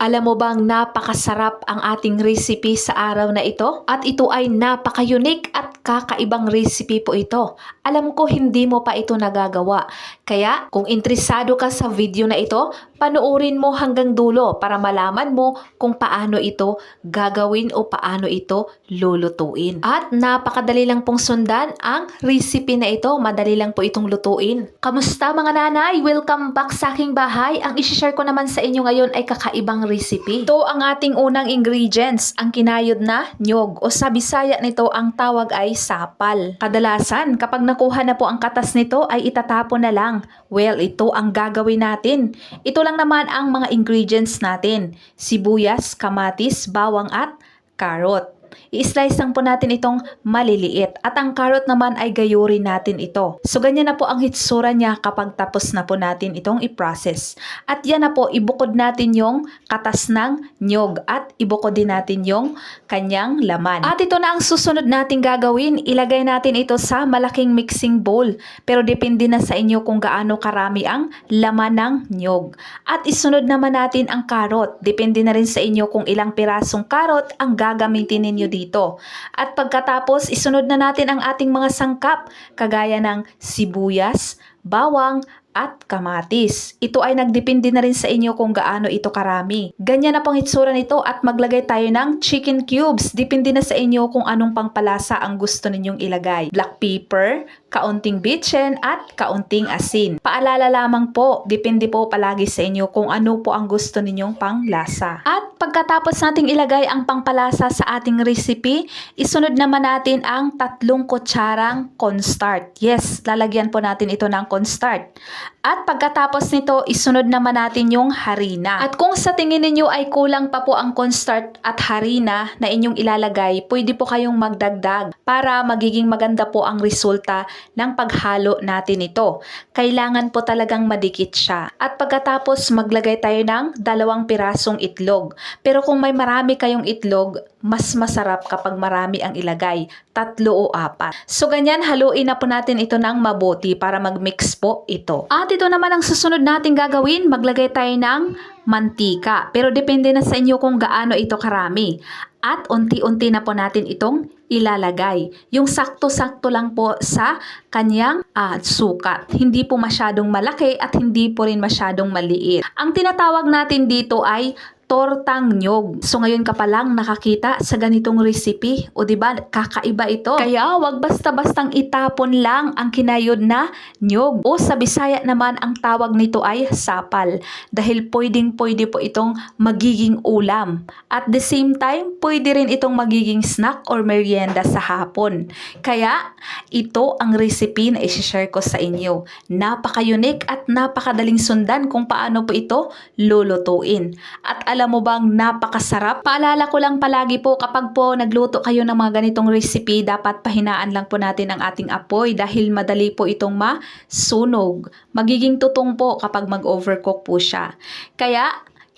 Alam mo bang napakasarap ang ating recipe sa araw na ito? At ito ay napaka-unique at kakaibang recipe po ito. Alam ko hindi mo pa ito nagagawa. Kaya kung interesado ka sa video na ito, panoorin mo hanggang dulo para malaman mo kung paano ito gagawin o paano ito lulutuin. At napakadali lang pong sundan ang recipe na ito. Madali lang po itong lutuin. Kamusta mga nanay? Welcome back sa aking bahay. Ang isi-share ko naman sa inyo ngayon ay kakaibang recipe. Ito ang ating unang ingredients, ang kinayod na nyog o sa Bisaya nito ang tawag ay sapal. Kadalasan kapag nakuha na po ang katas nito ay itatapon na lang. Well, ito ang gagawin natin. Ito lang naman ang mga ingredients natin. Sibuyas, kamatis, bawang at carrot. I-slice lang po natin itong maliliit at ang carrot naman ay gayurin natin ito. So ganyan na po ang hitsura niya kapag tapos na po natin itong i-process. At yan na po, ibukod natin yung katas ng nyog at ibukod din natin yung kanyang laman. At ito na ang susunod nating gagawin. Ilagay natin ito sa malaking mixing bowl. Pero depende na sa inyo kung gaano karami ang laman ng nyog. At isunod naman natin ang carrot. Depende na rin sa inyo kung ilang pirasong carrot ang gagamitin ninyo dito. At pagkatapos, isunod na natin ang ating mga sangkap, kagaya ng sibuyas, bawang, at kamatis. Ito ay nagdepende na rin sa inyo kung gaano ito karami. Ganyan na pang itsura nito at maglagay tayo ng chicken cubes. Depende na sa inyo kung anong pangpalasa ang gusto ninyong ilagay. Black pepper, kaunting bitchen at kaunting asin. Paalala lamang po, depende po palagi sa inyo kung ano po ang gusto ninyong panglasa. At pagkatapos nating ilagay ang pangpalasa sa ating recipe, isunod naman natin ang tatlong kutsarang cornstarch. Yes, lalagyan po natin ito ng cornstarch. At pagkatapos nito, isunod naman natin yung harina. At kung sa tingin ninyo ay kulang pa po ang cornstarch at harina na inyong ilalagay, pwede po kayong magdagdag para magiging maganda po ang resulta ng paghalo natin ito. Kailangan po talagang madikit siya. At pagkatapos maglagay tayo ng dalawang pirasong itlog. Pero kung may marami kayong itlog, mas masarap kapag marami ang ilagay, tatlo o apat. So ganyan, haluin na po natin ito ng mabuti para mag-mix po ito. At ito naman ang susunod nating gagawin, maglagay tayo ng mantika. Pero depende na sa inyo kung gaano ito karami. At unti-unti na po natin itong ilalagay. Yung sakto-sakto lang po sa kanyang ah, sukat. Hindi po masyadong malaki at hindi po rin masyadong maliit. Ang tinatawag natin dito ay tortang nyog. So ngayon ka pa lang nakakita sa ganitong recipe o di ba kakaiba ito. Kaya wag basta-bastang itapon lang ang kinayod na nyog o sa Bisaya naman ang tawag nito ay sapal dahil pwedeng pwede po itong magiging ulam. At the same time, pwede rin itong magiging snack or merienda sa hapon. Kaya ito ang recipe na isi-share ko sa inyo. Napaka-unique at napakadaling sundan kung paano po ito lulutuin. At alam mo bang napakasarap? Paalala ko lang palagi po kapag po nagluto kayo ng mga ganitong recipe, dapat pahinaan lang po natin ang ating apoy dahil madali po itong masunog. Magiging tutong po kapag mag-overcook po siya. Kaya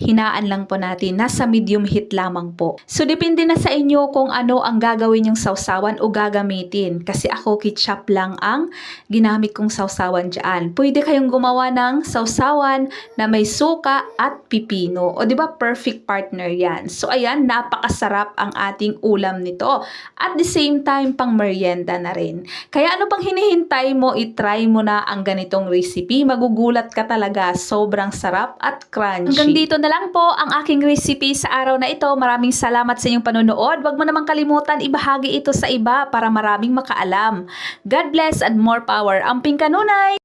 hinaan lang po natin. Nasa medium heat lamang po. So, depende na sa inyo kung ano ang gagawin yung sausawan o gagamitin. Kasi ako, ketchup lang ang ginamit kong sausawan dyan. Pwede kayong gumawa ng sausawan na may suka at pipino. O, di ba perfect partner yan. So, ayan, napakasarap ang ating ulam nito. At the same time, pang merienda na rin. Kaya ano pang hinihintay mo, itry mo na ang ganitong recipe. Magugulat ka talaga. Sobrang sarap at crunchy. Hanggang dito na lang po ang aking recipe sa araw na ito. Maraming salamat sa inyong panonood. Huwag mo namang kalimutan ibahagi ito sa iba para maraming makaalam. God bless and more power. Amping kanunay!